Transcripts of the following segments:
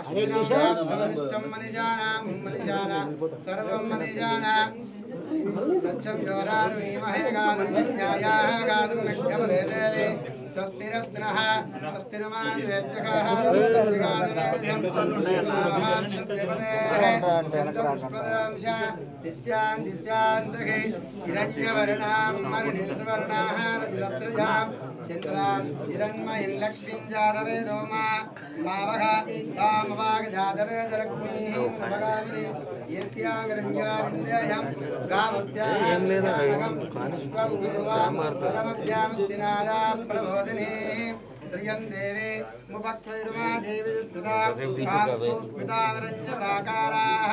అశ్వినాష్టం మనిజానాం మనిజాన సర్వం మనిజాన సత్యం జోరాను నీమహే గానం యజ్ఞాయా గానం యజ్ఞమలే దేవి स्वस्तिरस्तिनः स्वस्तिरमान्वेद्यकाः हिरण्यवर्णां मरुणिस्वर्णाः रजतत्रजां चन्द्रां हिरण्महिल्लक्ष्मीञ्जातवेदो मा मावः तामवागजातवेदलक्ष्मीः भगागिरि ఏం లేదు విశ్వం గురువా పదమధ్యాం దినాదా ప్రభో రుద్రోదిని శ్రియం దేవి ముపక్షైరుమా దేవి సుధాస్మితారంజరాకారాః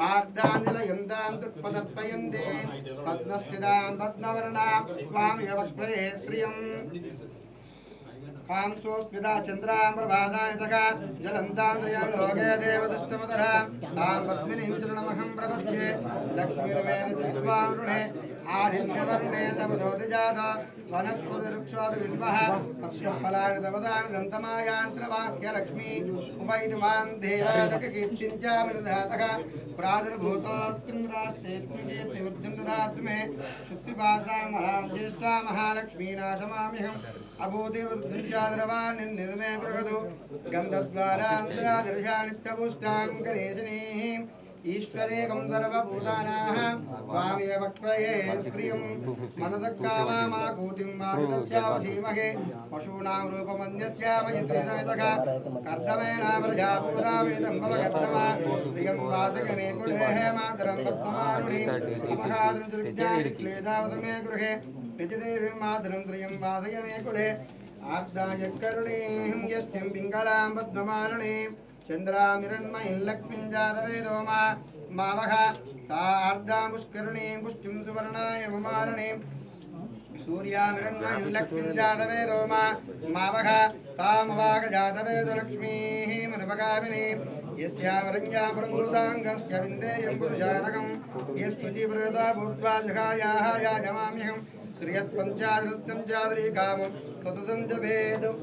మార్దానిలయంతాం దుర్పదర్పయంతి పద్మస్థితాం పద్మవర్ణా వామయవక్వే శ్రియం కాంసోస్మితా చంద్రామృపాదాయ సఖా జలంతాంద్రియం లోకే దేవదుష్టమతః తాం పద్మినీం శరణమహం ప్రపద్యే లక్ష్మీర్వేణ జిత్వాం రుణే వనస్పతిరుక్షోద్విల్వలాని దవదాని దంతమాయాంత్రవాక్యలక్ష్మీ ఉపైతుమాన్ దేవాదకీర్తించామిధాతక ప్రాదుర్భూతోస్మిన్ రాష్ట్రేత్మికీర్తివృద్ధిం దదాతు మే శుక్తిపాసా మహాం జ్యేష్టా మహాలక్ష్మీనాశమామిహం అభూతివృద్ధిం చాదరవాణి నిర్మే గృహదు గంధద్వారాంధ్రాదర్శానిశ్చ పుష్టాం గణేశినీ ईश्वरेकं सर्वभूतानाः वामेव वक्त्वये स्त्रियं मनदक्कामाकूतिं मारुतस्यावसीमहे पशूनां रूपमन्यस्यामयि श्रीसमितः कर्दमेनाव्रजाभूतावेदं भवगत्तमा प्रियं वासकमे कुलेः मातरं पद्ममारुणीम् अपहादं गृहे निजदेवीं मातरं श्रियं वासय मे कुले आर्दाय करुणीं पिङ्गलां पद्ममारुणीम् చంద్రామిరన్మయిం లక్ష్మింజాతవేదోమ మావహ తార్ధాముష్కరుణీం పుష్టిం సువర్ణాయ మమారణీం సూర్యామిరన్మయిం లక్ష్మింజాతవేదోమ మావహ తామవాగజాతవేదు లక్ష్మీः మనుపగామినీం यस्यामरण्यामृमूताङ्गस्य विन्देयं पुरुषानकं यस्तुतिव्रता भूत्वा जगायाः याजमाम्यहं श्रियत्पञ्चादृतं चादरीकामं सततं च भेदम्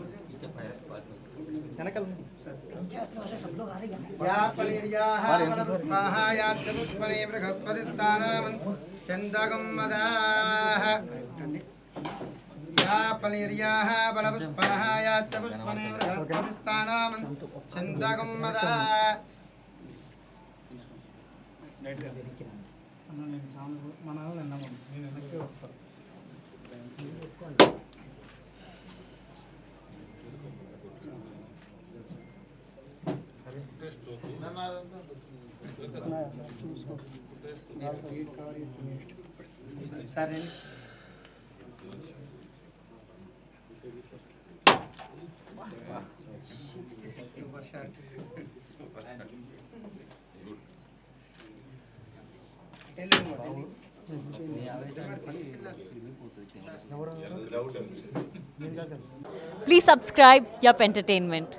हटने वाले सब लोग आ रहे हैं या फलिर्याः फलपुष्पाः याद्यपुष्पणे సరే super shot Please subscribe Yup Entertainment.